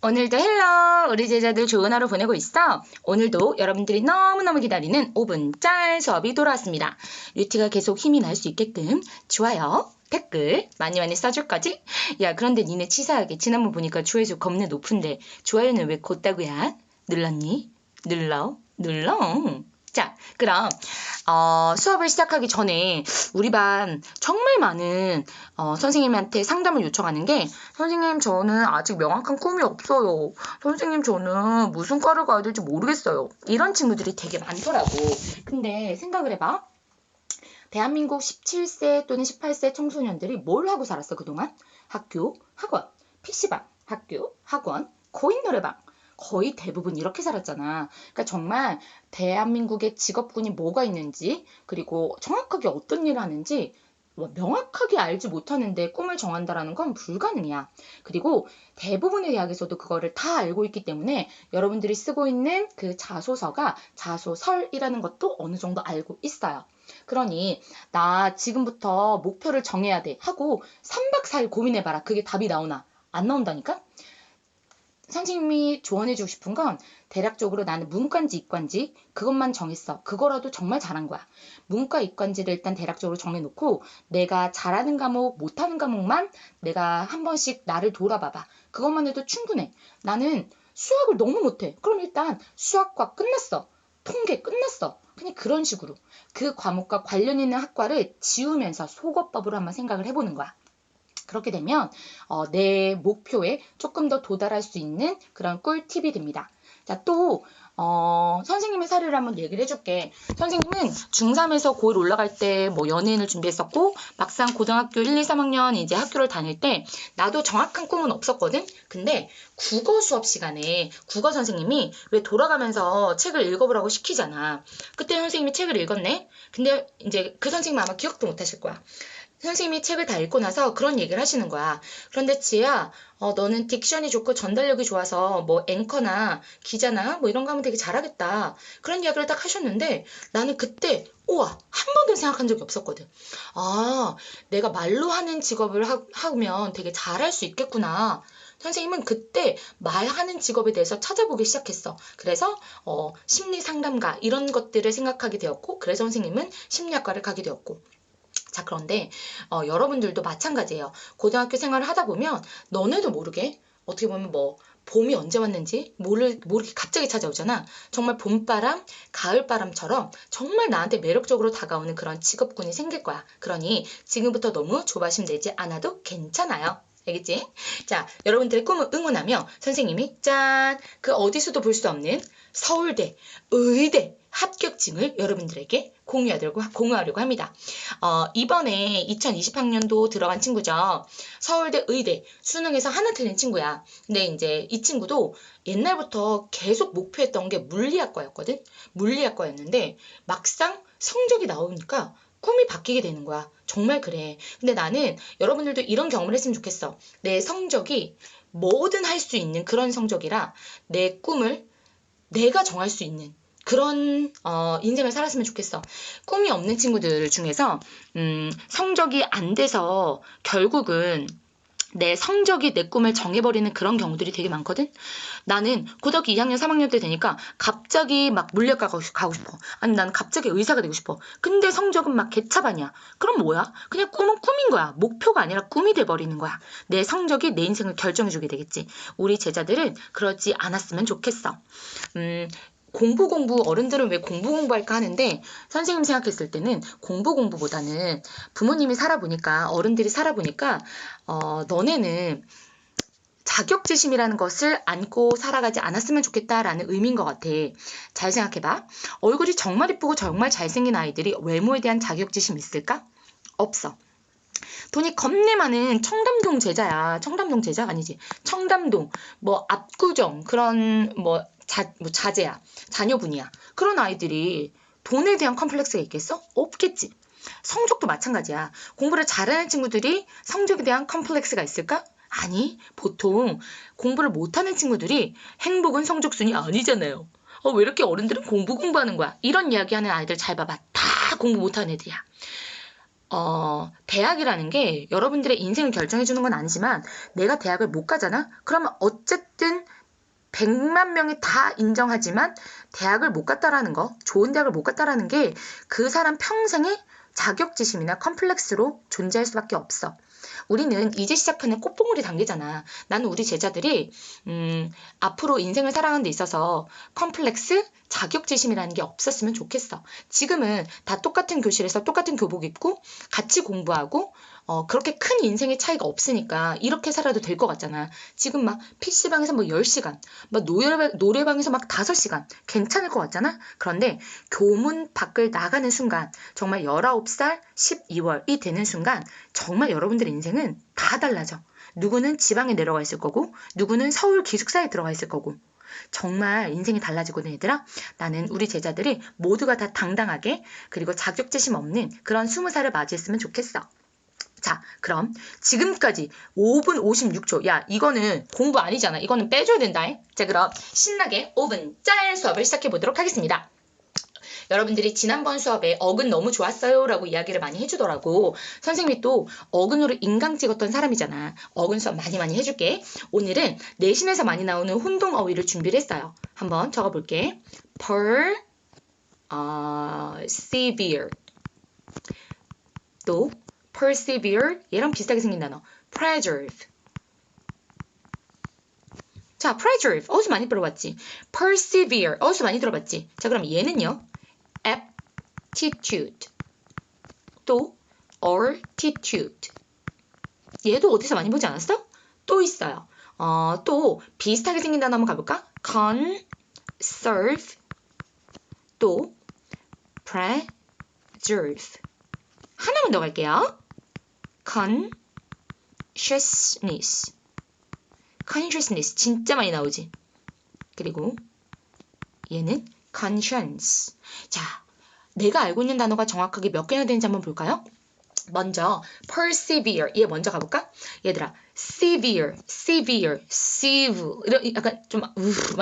오늘도 헬로 우리 제자들 좋은 하루 보내고 있어. 오늘도 여러분들이 너무너무 기다리는 5분 짤 수업이 돌아왔습니다. 류티가 계속 힘이 날 수 있게끔 좋아요, 댓글 많이 많이 써줄 거지? 야 그런데 니네 치사하게 지난번 보니까 조회수 겁내 높은데 좋아요는 왜 곧다구야? 눌렀니? 눌러? 눌러. 자, 그럼 어, 수업을 시작하기 전에 우리 반 정말 많은 어, 선생님한테 상담을 요청하는 게 선생님 저는 아직 명확한 꿈이 없어요. 선생님 저는 무슨 과를 가야 될지 모르겠어요. 이런 친구들이 되게 많더라고. 근데 생각을 해봐. 대한민국 17세 또는 18세 청소년들이 뭘 하고 살았어 그동안? 학교, 학원, PC방, 학교, 학원, 코인 노래방. 거의 대부분 이렇게 살았잖아. 그러니까 정말 대한민국의 직업군이 뭐가 있는지 그리고 정확하게 어떤 일을 하는지 뭐 명확하게 알지 못하는데 꿈을 정한다라는 건 불가능이야. 그리고 대부분의 대학에서도 그거를 다 알고 있기 때문에 여러분들이 쓰고 있는 그 자소서가 자소설이라는 것도 어느 정도 알고 있어요. 그러니 나 지금부터 목표를 정해야 돼 하고 3박 4일 고민해봐라. 그게 답이 나오나? 안 나온다니까? 선생님이 조언해주고 싶은 건 대략적으로 나는 문과인지 이과인지 그것만 정했어. 그거라도 정말 잘한 거야. 문과 이과인지를 일단 대략적으로 정해놓고 내가 잘하는 과목, 못하는 과목만 내가 한 번씩 나를 돌아봐봐. 그것만 해도 충분해. 나는 수학을 너무 못해. 그럼 일단 수학과 끝났어. 통계 끝났어. 그냥 그런 식으로 그 과목과 관련 있는 학과를 지우면서 속어법으로 한번 생각을 해보는 거야. 그렇게 되면 어, 내 목표에 조금 더 도달할 수 있는 그런 꿀팁이 됩니다. 자, 또 어, 선생님의 사례를 한번 얘기를 해줄게. 선생님은 중3에서 고1 올라갈 때 뭐 연예인을 준비했었고, 막상 고등학교 1, 2, 3학년 이제 학교를 다닐 때, 나도 정확한 꿈은 없었거든? 근데 국어 수업 시간에 국어 선생님이 왜 돌아가면서 책을 읽어보라고 시키잖아. 그때 선생님이 책을 읽었네? 근데 이제 그 선생님 아마 기억도 못 하실 거야. 선생님이 책을 다 읽고 나서 그런 얘기를 하시는 거야. 그런데 지혜야, 어, 너는 딕션이 좋고 전달력이 좋아서 뭐 앵커나 기자나 뭐 이런 거 하면 되게 잘하겠다. 그런 이야기를 딱 하셨는데 나는 그때 우와 한 번도 생각한 적이 없었거든. 아 내가 말로 하는 직업을 하, 하면 되게 잘할 수 있겠구나. 선생님은 그때 말하는 직업에 대해서 찾아보기 시작했어. 그래서 어, 심리 상담가 이런 것들을 생각하게 되었고 그래서 선생님은 심리학과를 가게 되었고 자, 그런데 어, 여러분들도 마찬가지예요. 고등학교 생활을 하다 보면 너네도 모르게 어떻게 보면 뭐 봄이 언제 왔는지 모르, 모르게 갑자기 찾아오잖아. 정말 봄바람, 가을바람처럼 정말 나한테 매력적으로 다가오는 그런 직업군이 생길 거야. 그러니 지금부터 너무 조바심 내지 않아도 괜찮아요. 알겠지? 자, 여러분들의 꿈을 응원하며 선생님이 짠! 그 어디서도 볼 수 없는 서울대, 의대 합격증을 여러분들에게 공유하려고, 공유하려고 합니다. 어, 이번에 2020학년도 들어간 친구죠. 서울대 의대 수능에서 하나 틀린 친구야. 근데 이제 이 친구도 옛날부터 계속 목표했던 게 물리학과였거든? 물리학과였는데 막상 성적이 나오니까 꿈이 바뀌게 되는 거야. 정말 그래. 근데 나는 여러분들도 이런 경험을 했으면 좋겠어. 내 성적이 뭐든 할 수 있는 그런 성적이라 내 꿈을 내가 정할 수 있는 그런 어, 인생을 살았으면 좋겠어. 꿈이 없는 친구들 중에서 음, 성적이 안 돼서 결국은 내 성적이 내 꿈을 정해버리는 그런 경우들이 되게 많거든? 나는 고등학교 2학년, 3학년 때 되니까 갑자기 막 물리학과 가고 싶어. 아니, 나는 갑자기 의사가 되고 싶어. 근데 성적은 막 개차반이야. 그럼 뭐야? 그냥 꿈은 꿈인 거야. 목표가 아니라 꿈이 돼버리는 거야. 내 성적이 내 인생을 결정해주게 되겠지. 우리 제자들은 그러지 않았으면 좋겠어. 음, 공부 공부 어른들은 왜 공부 공부할까 하는데 선생님 생각했을 때는 공부 공부보다는 부모님이 살아보니까 어른들이 살아보니까 어 너네는 자격지심이라는 것을 안고 살아가지 않았으면 좋겠다라는 의미인 것 같아. 잘 생각해봐. 얼굴이 정말 이쁘고 정말 잘생긴 아이들이 외모에 대한 자격지심 있을까? 없어. 돈이 겁내 많은 청담동 제자야. 청담동 제자 아니지. 청담동 뭐 압구정 그런 뭐 자, 뭐 자제야, 자녀분이야. 그런 아이들이 돈에 대한 컴플렉스가 있겠어? 없겠지. 성적도 마찬가지야. 공부를 잘하는 친구들이 성적에 대한 컴플렉스가 있을까? 아니, 보통 공부를 못하는 친구들이 행복은 성적순이 아니잖아요. 어, 왜 이렇게 어른들은 공부 공부하는 거야? 이런 이야기 하는 아이들 잘 봐봐. 다 공부 못하는 애들이야. 어, 대학이라는 게 여러분들의 인생을 결정해주는 건 아니지만 내가 대학을 못 가잖아? 그러면 어쨌든 100만 명이 다 인정하지만 대학을 못 갔다라는 거, 좋은 대학을 못 갔다라는 게 그 사람 평생의 자격지심이나 컴플렉스로 존재할 수밖에 없어. 우리는 이제 시작하는 꽃봉오리 단계잖아. 나는 우리 제자들이 음, 앞으로 인생을 살아가는 데 있어서 컴플렉스, 자격지심이라는 게 없었으면 좋겠어. 지금은 다 똑같은 교실에서 똑같은 교복 입고 같이 공부하고 어, 그렇게 큰 인생의 차이가 없으니까 이렇게 살아도 될 것 같잖아. 지금 막 PC방에서 뭐 10시간, 막 노래방, 노래방에서 막 5시간 괜찮을 것 같잖아? 그런데 교문 밖을 나가는 순간 정말 19살 12월이 되는 순간 정말 여러분들의 인생은 다 달라져. 누구는 지방에 내려가 있을 거고 누구는 서울 기숙사에 들어가 있을 거고 정말 인생이 달라지거든 얘들아. 나는 우리 제자들이 모두가 다 당당하게 그리고 자격지심 없는 그런 20살을 맞이했으면 좋겠어. 자, 그럼 지금까지 5분 56초. 야, 이거는 공부 아니잖아. 이거는 빼줘야 된다. 자, 그럼 신나게 5분 짤 수업을 시작해 보도록 하겠습니다. 여러분들이 지난번 수업에 어근 너무 좋았어요 라고 이야기를 많이 해주더라고. 선생님이 또 어근으로 인강 찍었던 사람이잖아. 어근 수업 많이 많이 해줄게. 오늘은 내신에서 많이 나오는 혼동 어휘를 준비를 했어요. 한번 적어볼게. per, 어, severe. 또 persevere 얘랑 비슷하게 생긴 단어. preserve. 자 preserve. 어디서 많이 들어봤지? persevere. 어디서 많이 들어봤지? 자 그럼 얘는요? aptitude. 또 altitude. 얘도 어디서 많이 보지 않았어? 또 있어요. 어, 또 비슷하게 생긴 단어 한번 가볼까? conserve. 또 preserve. 하나만 더 갈게요. Consciousness. consciousness 진짜 많이 나오지. 그리고 얘는 conscience. 자, 내가 알고 있는 단어가 정확하게 몇 개나 되는지 한번 볼까요? 먼저 persevere 얘 먼저 가볼까? 얘들아 severe, severe, sieve 이런 약간 좀막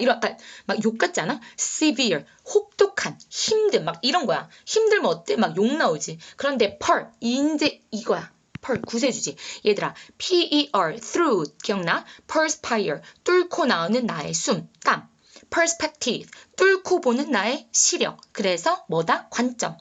이런 약간 막 욕 같지 않아? severe 혹독한, 힘든 막 이런 거야. 힘들면 어때? 막 욕 나오지. 그런데 per 인제 이거야. Per 구세주지. 얘들아 per through 기억나? perspire 뚫고 나오는 나의 숨, 땀. perspective 뚫고 보는 나의 시력. 그래서 뭐다? 관점.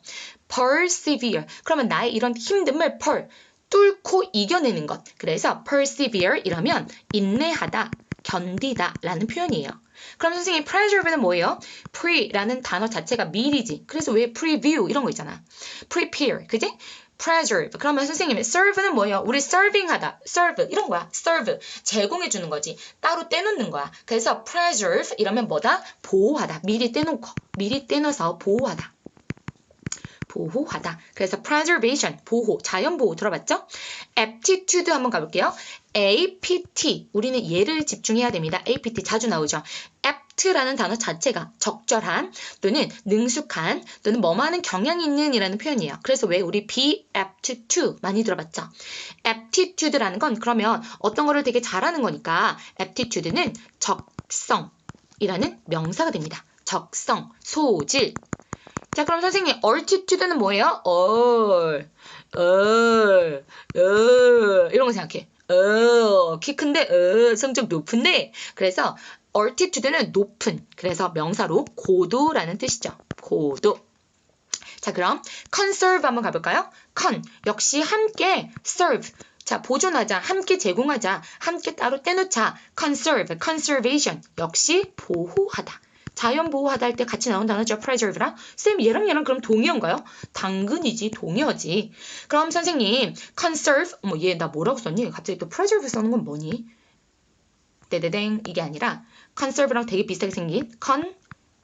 persevere. 그러면 나의 이런 힘듦을 per 뚫고 이겨내는 것. 그래서 persevere 이러면 인내하다, 견디다 라는 표현이에요. 그럼 선생님 preserve는 뭐예요? pre라는 단어 자체가 미리지. 그래서 왜 preview 이런 거 있잖아. prepare. 그지? Preserve. 그러면 선생님 serve는 뭐예요? 우리 serving하다. serve 이런 거야. serve 제공해 주는 거지. 따로 떼놓는 거야. 그래서 preserve 이러면 뭐다? 보호하다. 미리 떼놓고 미리 떼놔서 보호하다. 보호하다. 그래서 preservation, 보호, 자연 보호 들어봤죠? aptitude 한번 가볼게요. APT, 우리는 얘를 집중해야 됩니다. APT 자주 나오죠. Apt라는 단어 자체가 적절한 또는 능숙한 또는 뭐하는 경향이 있는 이라는 표현이에요. 그래서 왜 우리 be apt to 많이 들어봤죠? aptitude라는 건 그러면 어떤 거를 되게 잘하는 거니까 aptitude는 적성이라는 명사가 됩니다. 적성, 소질, 자, 그럼 선생님, altitude는 뭐예요? 얼, 얼, 얼, 이런 거 생각해. 어, 키 큰데, 어, 성적 높은데. 그래서 altitude는 높은, 그래서 명사로 고도라는 뜻이죠. 고도. 자, 그럼 conserve 한번 가볼까요? con, 역시 함께, serve. 자, 보존하자, 함께 제공하자, 함께 따로 떼놓자. conserve, conservation. 역시 보호하다. 자연 보호하다 할 때 같이 나온 단어죠. preserve랑. 쌤 얘랑 얘랑 그럼 동의어인가요? 당근이지 동의어지. 그럼 선생님 conserve 어머 얘 나 뭐라고 썼니? 갑자기 또 preserve 써는 건 뭐니? 떼대댕 이게 아니라 conserve랑 되게 비슷하게 생긴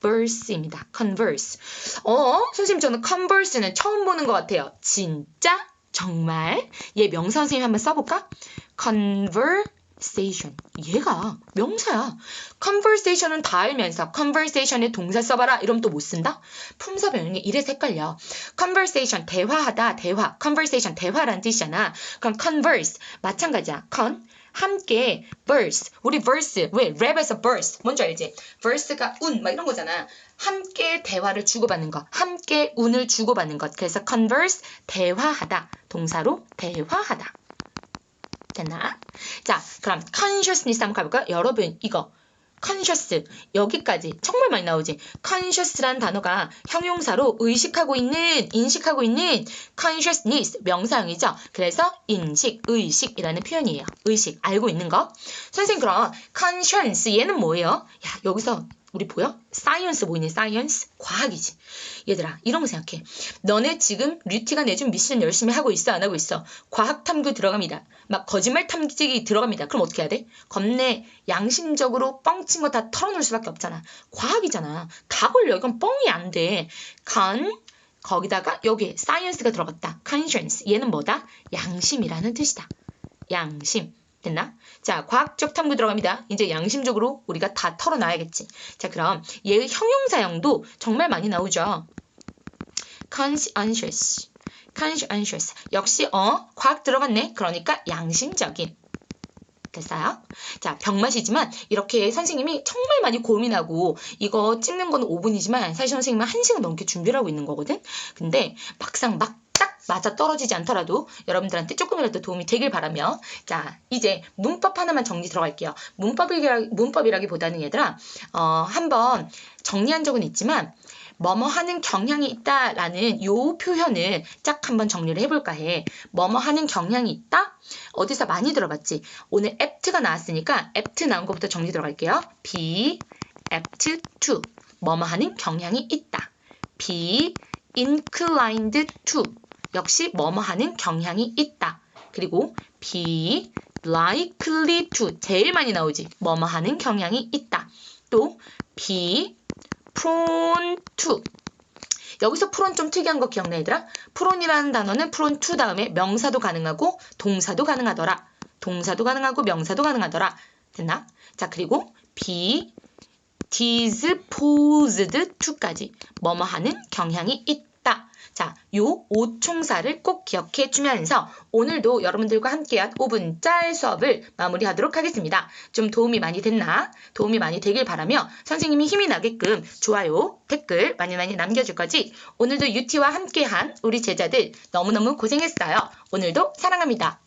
converse입니다. converse. 어 선생님 저는 converse는 처음 보는 것 같아요. 진짜? 정말? 얘 명사 선생님 한번 써볼까? conver conversation. 얘가 명사야. conversation은 다 알면서 conversation에 동사 써봐라 이러면 또 못 쓴다? 품사 변형이 이래서 헷갈려. conversation 대화하다 대화 conversation 대화라는 뜻이잖아. 그럼 converse 마찬가지야. con 함께 verse 우리 verse 왜 랩에서 verse 뭔지 알지? verse가 운 막 이런 거잖아. 함께 대화를 주고받는 것, 함께 운을 주고받는 것. 그래서 converse 대화하다 동사로 대화하다. 됐나? 자, 그럼 consciousness 한번 가볼까요? 여러분, 이거 conscious 여기까지 정말 많이 나오지. conscious란 단어가 형용사로 의식하고 있는, 인식하고 있는 consciousness 명사형이죠. 그래서 인식, 의식이라는 표현이에요. 의식, 알고 있는 거. 선생님 그럼 conscience 얘는 뭐예요? 야 여기서 우리 보여? 사이언스 보이네 사이언스 과학이지. 얘들아 이런 거 생각해. 너네 지금 류티가 내준 미션 열심히 하고 있어 안 하고 있어? 과학 탐구 들어갑니다. 막 거짓말 탐지기 들어갑니다. 그럼 어떻게 해야 돼? 겁내 양심적으로 뻥친 거 다 털어놓을 수밖에 없잖아. 과학이잖아. 다 걸려. 이건 뻥이 안돼. con 거기다가 여기 사이언스가 들어갔다. conscience. 얘는 뭐다? 양심이라는 뜻이다. 양심 됐나? 자, 과학적 탐구 들어갑니다. 이제 양심적으로 우리가 다 털어놔야겠지. 자, 그럼 얘의 형용사형도 정말 많이 나오죠. conscientious, conscientious. 역시 어, 과학 들어갔네. 그러니까 양심적인. 됐어요? 자, 병맛이지만 이렇게 선생님이 정말 많이 고민하고 이거 찍는 건 5분이지만 사실 선생님은 1시간 넘게 준비를 하고 있는 거거든? 근데 막상 막딱 맞아 떨어지지 않더라도 여러분들한테 조금이라도 도움이 되길 바라며 자, 이제 문법 하나만 정리 들어갈게요. 문법이라, 문법이라기보다는 얘들아, 어, 한번 정리한 적은 있지만 뭐뭐 하는 경향이 있다 라는 요 표현을 짝 한번 정리를 해볼까 해. 뭐뭐 하는 경향이 있다? 어디서 많이 들어봤지? 오늘 apt가 나왔으니까 apt 나온 것부터 정리 들어갈게요. be apt to. 뭐뭐 하는 경향이 있다. be inclined to. 역시 뭐뭐 하는 경향이 있다. 그리고 be likely to. 제일 많이 나오지. 뭐뭐 하는 경향이 있다. 또 be prone to. 여기서 프론 좀 특이한 거 기억나 얘들아? 프론이라는 단어는 프론 to 다음에 명사도 가능하고 동사도 가능하더라. 동사도 가능하고 명사도 가능하더라. 됐나? 자 그리고 be disposed to까지 뭐뭐 하는 경향이 있다. 자, 요 오총사를 꼭 기억해 주면서 오늘도 여러분들과 함께한 5분 짤 수업을 마무리하도록 하겠습니다. 좀 도움이 많이 됐나? 도움이 많이 되길 바라며 선생님이 힘이 나게끔 좋아요, 댓글 많이 많이 남겨줄 거지? 오늘도 유티와 함께한 우리 제자들 너무너무 고생했어요. 오늘도 사랑합니다.